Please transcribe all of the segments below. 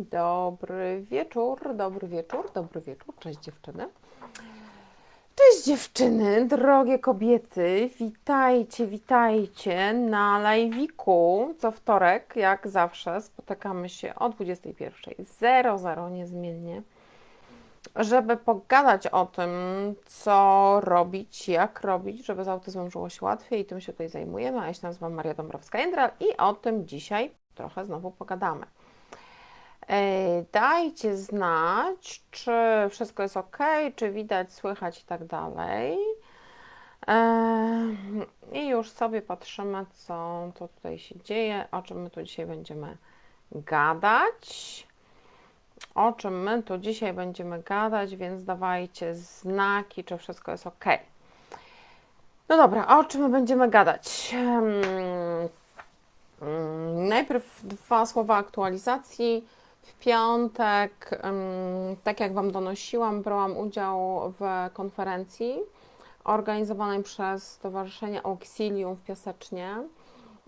Dobry wieczór, dobry wieczór, dobry wieczór. Cześć dziewczyny. Cześć dziewczyny, drogie kobiety. Witajcie, witajcie na live'iku. Co wtorek, jak zawsze, spotykamy się o 21.00 niezmiennie, żeby pogadać o tym, co robić, jak robić, żeby z autyzmem żyło się łatwiej i tym się tutaj zajmujemy. A ja się nazywam Maria Dąbrowska-Jędral i o tym dzisiaj trochę znowu pogadamy. Dajcie znać, czy wszystko jest ok, czy widać, słychać i tak dalej. Em, I już sobie patrzymy, co to tutaj się dzieje, o czym my tu dzisiaj będziemy gadać. O czym my tu dzisiaj będziemy gadać, więc dawajcie znaki, czy wszystko jest ok. No dobra, o czym my będziemy gadać? Em, mm, Najpierw dwa słowa aktualizacji. W piątek, tak jak Wam donosiłam, brałam udział w konferencji organizowanej przez Stowarzyszenie Auxilium w Piasecznie,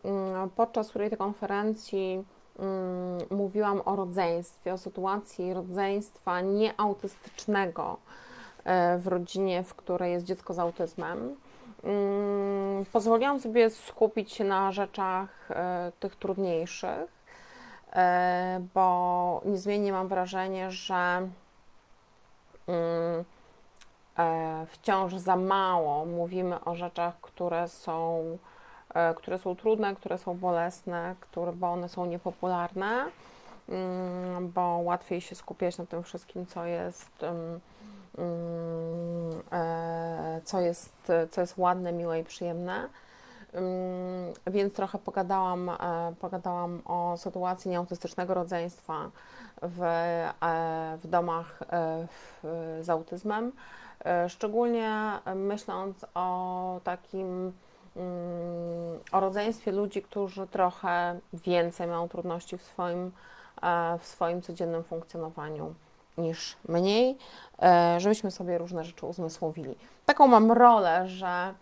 mm, podczas której tej konferencji mm, mówiłam o rodzeństwie, o sytuacji rodzeństwa nieautystycznego e, w rodzinie, w której jest dziecko z autyzmem. Mm, Pozwoliłam sobie skupić się na rzeczach e, tych trudniejszych, bo niezmiennie mam wrażenie, że mm, e, wciąż za mało mówimy o rzeczach, które są, e, które są trudne, które są bolesne, które, bo one są niepopularne, mm, bo łatwiej się skupiać na tym wszystkim, co jest, mm, e, co jest, co jest ładne, miłe i przyjemne. Więc trochę pogadałam, e, pogadałam o sytuacji nieautystycznego rodzeństwa w, e, w domach e, w, z autyzmem, szczególnie myśląc o takim mm, o rodzeństwie ludzi, którzy trochę więcej mają trudności w swoim, w swoim codziennym funkcjonowaniu niż mniej, żebyśmy sobie różne rzeczy uzmysłowili. Taką mam rolę, że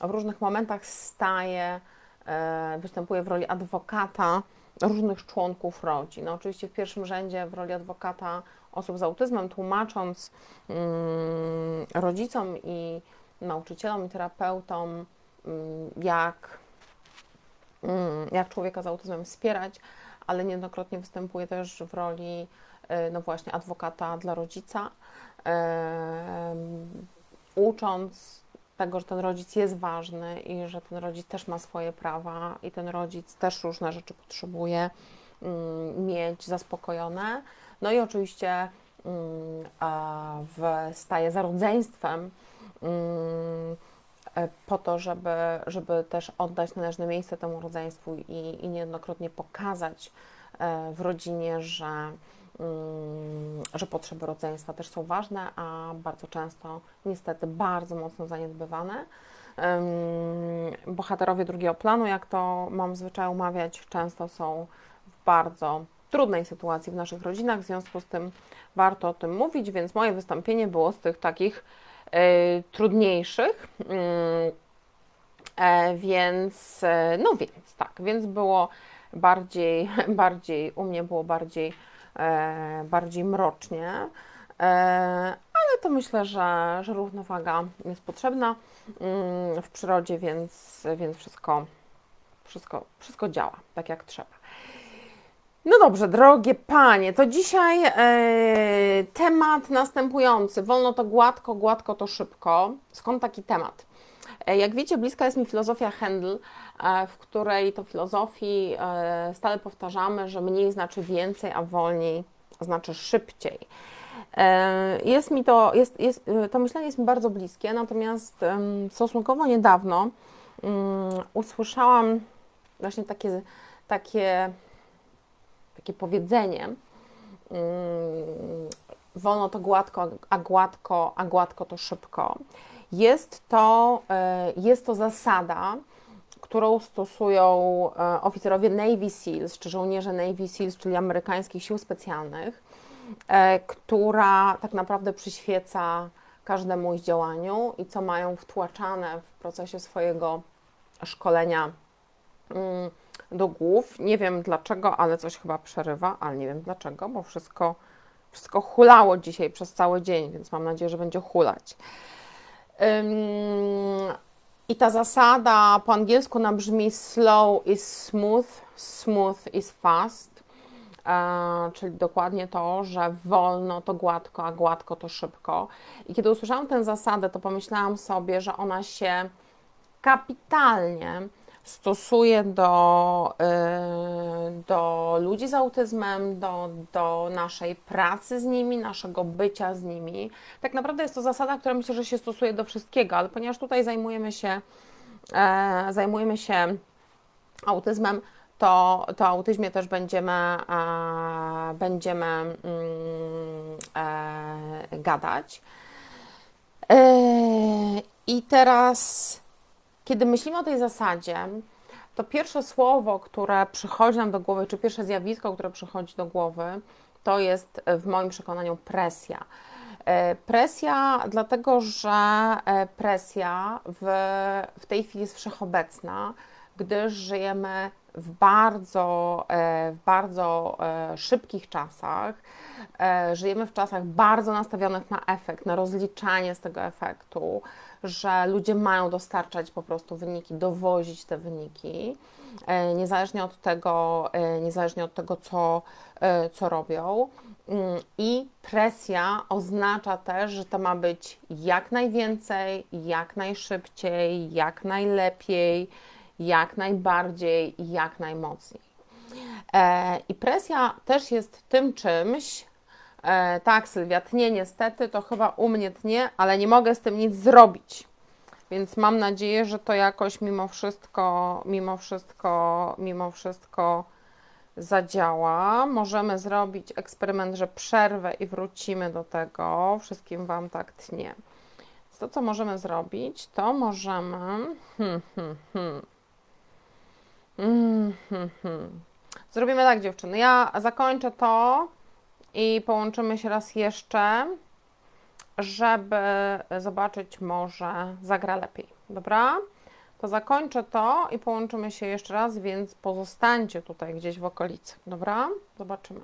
w różnych momentach staję, e, występuję w roli adwokata różnych członków rodzin. No, oczywiście w pierwszym rzędzie w roli adwokata osób z autyzmem, tłumacząc mm, rodzicom i nauczycielom i terapeutom, mm, jak, mm, jak człowieka z autyzmem wspierać, ale niejednokrotnie występuję też w roli, e, no właśnie, adwokata dla rodzica, em, ucząc tego, że ten rodzic jest ważny i że ten rodzic też ma swoje prawa i ten rodzic też różne rzeczy potrzebuje mm, mieć zaspokojone. No i oczywiście mm, staje za rodzeństwem mm, po to, żeby, żeby też oddać należne miejsce temu rodzeństwu i, i niejednokrotnie pokazać e, w rodzinie, że, że potrzeby rodzeństwa też są ważne, a bardzo często niestety bardzo mocno zaniedbywane. Bohaterowie drugiego planu, jak to mam zwyczaj umawiać, często są w bardzo trudnej sytuacji w naszych rodzinach, w związku z tym warto o tym mówić, więc moje wystąpienie było z tych takich e, trudniejszych. E, więc, e, no więc tak, więc było bardziej, bardziej, u mnie było bardziej, bardziej mrocznie, e, ale to myślę, że, że równowaga jest potrzebna mm, w przyrodzie, więc, więc wszystko, wszystko, wszystko działa tak jak trzeba. No dobrze, drogie panie, to dzisiaj e, temat następujący. Wolno to gładko, gładko to szybko. Skąd taki temat? E, Jak wiecie, bliska jest mi filozofia Handel, e, w której to filozofii e, stale powtarzamy, że mniej znaczy więcej, a wolniej znaczy szybciej. Jest mi to, jest, jest, to myślenie jest mi bardzo bliskie, natomiast stosunkowo niedawno mm, usłyszałam właśnie takie, takie, takie powiedzenie, mm, wolno to gładko, a gładko, a gładko to szybko. Jest to, e, jest to zasada, którą stosują e, oficerowie Navy SEALs, czy żołnierze Navy SEALs, czyli amerykańskich sił specjalnych, e, która tak naprawdę przyświeca każdemu ich działaniu i co mają wtłaczane w procesie swojego szkolenia mm, do głów. Nie wiem dlaczego, ale coś chyba przerywa, ale nie wiem dlaczego, bo wszystko, wszystko hulało dzisiaj przez cały dzień, więc mam nadzieję, że będzie hulać. I ta zasada po angielsku ona brzmi slow is smooth, smooth is fast. E, czyli dokładnie to, że wolno to gładko, a gładko to szybko. I kiedy usłyszałam tę zasadę, to pomyślałam sobie, że ona się kapitalnie stosuje do, y, do ludzi z autyzmem, do, do naszej pracy z nimi, naszego bycia z nimi. Tak naprawdę jest to zasada, która myślę, że się stosuje do wszystkiego, ale ponieważ tutaj zajmujemy się, e, zajmujemy się autyzmem, to, to autyzmie też będziemy, e, będziemy mm, e, gadać. I teraz, kiedy myślimy o tej zasadzie, to pierwsze słowo, które przychodzi nam do głowy, czy pierwsze zjawisko, które przychodzi do głowy, to jest e, w moim przekonaniu presja. E, Presja, dlatego że e, presja w, w tej chwili jest wszechobecna, gdyż żyjemy w bardzo, w bardzo szybkich czasach. Żyjemy w czasach bardzo nastawionych na efekt, na rozliczanie z tego efektu, że ludzie mają dostarczać po prostu wyniki, dowozić te wyniki, e, niezależnie od tego, e, niezależnie od tego co, e, co robią. Mm, I presja oznacza też, że to ma być jak najwięcej, jak najszybciej, jak najlepiej, jak najbardziej i jak najmocniej. I presja też jest tym czymś, e, tak Sylwia, tnie niestety, to chyba u mnie tnie, ale nie mogę z tym nic zrobić. Więc mam nadzieję, że to jakoś mimo wszystko, mimo wszystko, mimo wszystko zadziała. Możemy zrobić eksperyment, że przerwę i wrócimy do tego. Wszystkim Wam tak tnie. Więc to, co możemy zrobić, to możemy. Hmm, hmm, hmm. Mm, hmm, hmm. Zrobimy tak, dziewczyny. Ja zakończę to i połączymy się raz jeszcze, żeby zobaczyć, może zagra lepiej. Dobra? To zakończę to i połączymy się jeszcze raz, więc pozostańcie tutaj gdzieś w okolicy. Dobra? Zobaczymy.